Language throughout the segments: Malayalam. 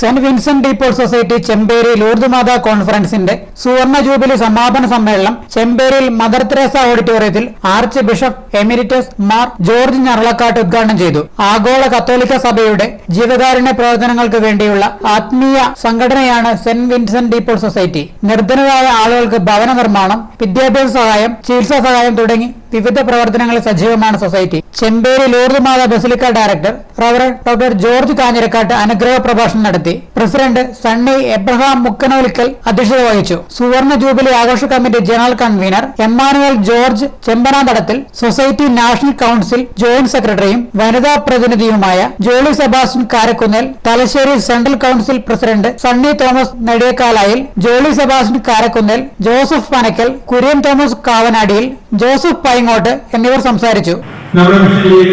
Saint Vincent de Paul society Chemperi Lourdes Matha കോൺഫറൻസിന്റെ സുവർണ ജൂബിലി സമാപന സമ്മേളനം ചെമ്പേരിയിൽ മദർ തെരേസ ഓഡിറ്റോറിയത്തിൽ archbishop emeritus Mar George Njaralakatt ഉദ്ഘാടനം ചെയ്തു. ആഗോള കത്തോലിക്ക സഭയുടെ ജീവകാരുണ്യ പ്രവർത്തനങ്ങൾക്ക് വേണ്ടിയുള്ള ആത്മീയ സംഘടനയാണ് സെന്റ് വിൻസെന്റ് ഡീപോൾ സൊസൈറ്റി. നിർധനരായ ആളുകൾക്ക് ഭവന നിർമ്മാണം വിദ്യാഭ്യാസ സഹായം ചികിത്സാ സഹായം തുടങ്ങി വിവിധ പ്രവർത്തനങ്ങളിൽ സജീവമാണ് society. Chemperi Lourdumatha Matha basilica director reverend doctor George Kanjirakatt അനുഗ്രഹ പ്രഭാഷണം നടത്തി. പ്രസിഡന്റ് സണ്ണി എബ്രഹാം മുക്കനോലിക്കൽ അധ്യക്ഷത വഹിച്ചു. സുവർണ ജൂബിലി ആഘോഷ committee general convener Emmanuel George Chempanathadathil society national council joint സെക്രട്ടറിയും വനിതാ പ്രതിനിധിയുമായ Jolly Sebastian Karakunnel Thalassery central council president Sunny Thomas Nediyakalayil Jolly Sebastian Karakunnel Joseph Panakkal Kurian Thomas Kavanadiyil Joseph Paingottu എന്നിവർ സംസാരിച്ചു.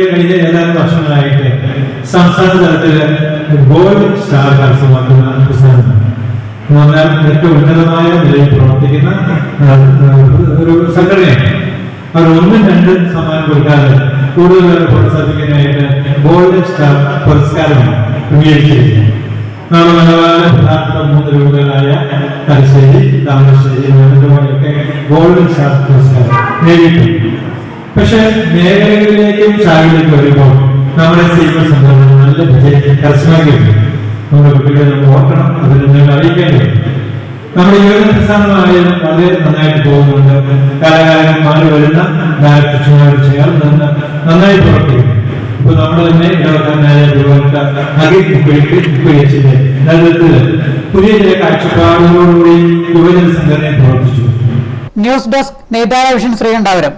കഴിഞ്ഞ ഏതാനും ഗോൾഡ് സ്റ്റാർ ഉന്നതമായ നിലയിൽ പ്രവർത്തിക്കുന്ന ഒരു സംഘടനയാണ്. അവർ ഒന്നും രണ്ടും സമ്മാനം കൊടുക്കാതെ കൂടുതൽ പേരെ ഗോൾഡൻ സ്റ്റാർ പുരസ്കാരമാണ് പ്രധാനപ്പെട്ട മൂന്ന് രൂപകളായ തലശ്ശേരി താമരശ്ശേരി ഗോൾഡൻ സ്റ്റാർ പുരസ്കാരം. നേടിയിട്ടുണ്ട് പക്ഷെ മേഖലകളിലേക്കും ശാഖയിലേക്ക് വരുമ്പോൾ നമ്മുടെ സീമ സംഘടന നല്ല വിജയം കരസ്ഥമാക്കിയിട്ടുണ്ട്. നമ്മുടെ കുട്ടികളെ നമ്മൾ ഓർക്കണം അതിൽ നിങ്ങൾ അറിയിക്കേണ്ടത് നമ്മുടെ യുവജന പ്രസ്ഥാനമായാലും വളരെ നന്നായിട്ട് പോകുന്നുണ്ട്. കലാകാരൻ മാറി വരുന്ന ഡയറക്ടർമാരോട് ചേർന്ന് നന്നായി പ്രവർത്തിക്കുന്നു. ഇപ്പൊ നമ്മൾ തന്നെ ഇടവക്കാരനായ തിരുവനന്തപുരത്ത് അഖിൽ മുക്കുഴിച്ചിന്റെ നേതൃത്വത്തിൽ പുതിയ ചില കാഴ്ചപ്പാടുകളോടുകൂടി യുവജന സംഘടനയെ പ്രവർത്തിച്ചു. ന്യൂസ് ഡെസ്ക് നേതാര വിഷൻ ശ്രീകണ്ഠാപുരം